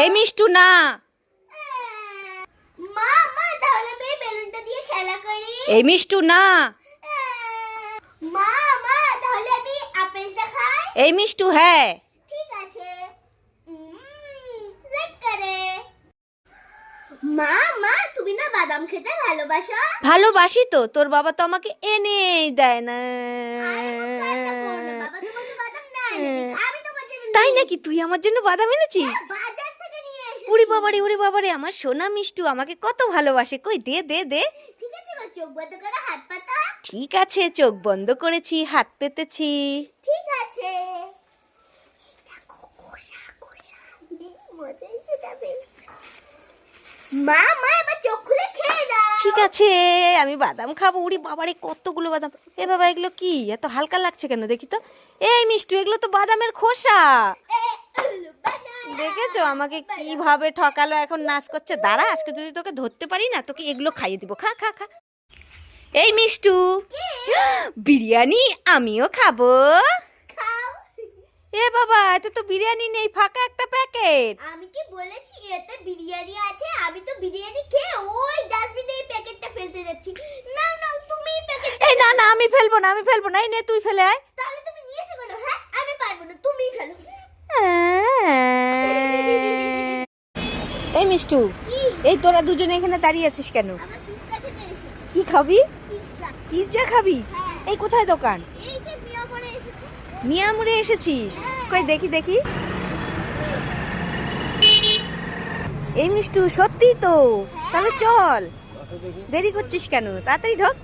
এই মিষ্টু না। মা মা তাহলে আমি বেলুনটা দিয়ে খেলা করি। এই মিষ্টু না। মা মা তাহলে আমি আপেলটা খাই। এই মিষ্টু হ্যাঁ। ঠিক আছে। লাইক করে। মা মা তুমি না বাদাম খেতে ভালোবাসো? ভালোবাসি তো তোর বাবা তো আমাকে এনেই দেয় না। বাবা তোমাকে বাদাম না আমি তাই নাকি তুই আমার জন্য বাদাম এনেছিস? এসেছি। বাজার থেকে নিয়ে এসেছি। উড়ি বাবারে উড়ি বাবারে আমার সোনা মিষ্টু আমাকে কত ভালোবাসে। কই দে দে দে। ঠিক আছে মা চোখ বন্ধ করে হাত পাতা ঠিক আছে চোখ বন্ধ করেছি হাত পেতেছি। ঠিক আছে। দেখো কষা কষা মজা এসে যাবে। মা মা এবার চোখ ঠিক আছে, আমি বাদাম খাব। উড়ি বাবারে, কতগুলো বাদাম। এ বাবা, এগুলো কি? এত হালকা লাগছে কেন দেখি তো? এই মিষ্টু, এগুলো তো বাদামের খোসা। দেখেছ? আমাকে কীভাবে ঠকালো, এখন নাচ করছে। দাঁড়া, আজকে যদি তোকে ধরতে পারি না, তোকে এগুলো খাইয়ে দিব। খা খা খা। এই মিষ্টু, বিরিয়ানি আমিও খাব। এ বাবা, এতে তো বিরিয়ানি নেই, ফাঁকা একটা প্যাকেট। আমি কি বলেছি? এতে বিরিয়ানি আছে, আমি তো বিরিয়ানি খেয়ে ওই ডাস্টবিনে এই প্যাকেটটা ফেলতে যাচ্ছি নাও নাও তুমি প্যাকেট এই না না আমি ফেলব না আমি ফেলব না। এই নে তুই ফেলে আয়। তাহলে তুমি নিয়েছো কেন? হ্যাঁ আমি পারব না তুমি ফেলো। এই মিষ্টু এই তোরা দুজনে এখানে দাঁড়িয়ে আছিস কেন? কি খাবি? পিৎজা খাবি? হ্যাঁ। এই কোথায় দোকান? মিয়ামুড়ে এসেছিস? কই দেখি দেখি। এই মিষ্টু সত্যি তো। তাহলে চল। দেরি করছিস কেন? তাড়াতাড়ি ঢোক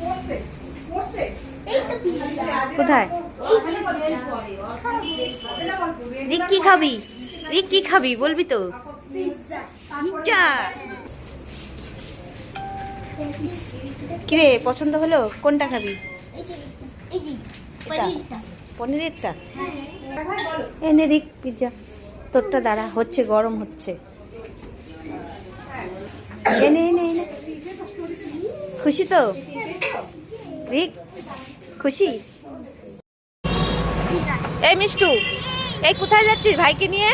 এই তো পিৎজা কোথায়? রিক কি খাবি? রিক কি খাবি, বলবি তো। পিৎজা কিরে, পছন্দ হলো? কোনটা খাবি? পনিরেরটা? এনে রিক পিজ্জা। তোরটা দাঁড়া, হচ্ছে, গরম হচ্ছে। এনে এনে এনে। খুশি তো? রিক খুশি? এই মিষ্টু এই কোথায় যাচ্ছিস ভাইকে নিয়ে?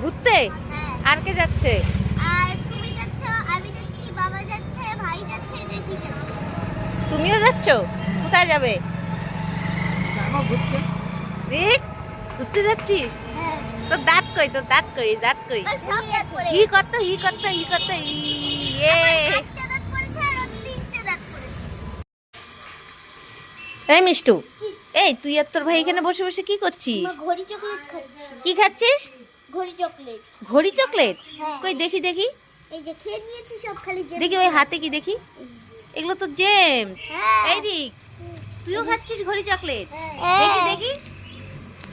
ঘুরতে। হ্যাঁ। আর কে যাচ্ছে? আর তুমি যাচ্ছ আমি যাচ্ছি বাবা যাচ্ছে ভাই যাচ্ছে জেঠি যাচ্ছে। তুমিও যাচ্ছ? কোথায় যাবে? রিক ঘুরতে যাচ্ছিস? হ্যাঁ। তোর দাঁত কই? তোর দাঁত কই? দাঁত কই? হি কত হি কত হি কত ইয়ে এই মিষ্টু এই তুই আর তোর ভাই এখানে বসে বসে কি করছিস? ঘড়ি চকলেট খাচ্ছি। কি খাচ্ছিস? ঘড়ি চকলেট। ঘড়ি চকলেট? হ্যাঁ। কই দেখি দেখি। এই যে খেয়ে নিয়েছি সব খালি দেখি ওই হাতে কি দেখি? এগুলো তো জেমস। হ্যাঁ। এই রিক তুইও খাচ্ছিস ঘড়ি চকলেট? হ্যাঁ। দেখি দেখি।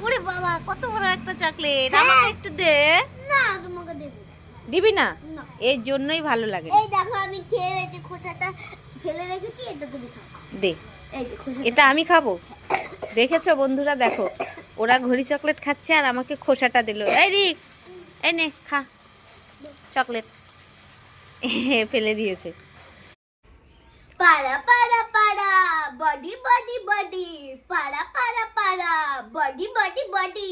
ওরে বাবা কত বড় একটা চকলেট। হ্যাঁ। আমাকে একটু দে। না তোমাকে দেবো দিবি না। এর জন্যই ভালো লাগে। এই দেখো আমি খেয়ে খোসাটা ফেলে রেখেছি এটা তুমি খাও। দে। এটা আমি খাব। দেখেছ বন্ধুরা দেখো। ওরা ঘড়ি চকলেট খাচ্ছে আর আমাকে খোসাটা দিল। এই রিক এই নে খা। চকলেট। ফেলে দিয়েছে। পাড়া পাড়া পাড়া বডি বডি বডি। পাড়া পাড়া পাড়া বডি বডি বডি।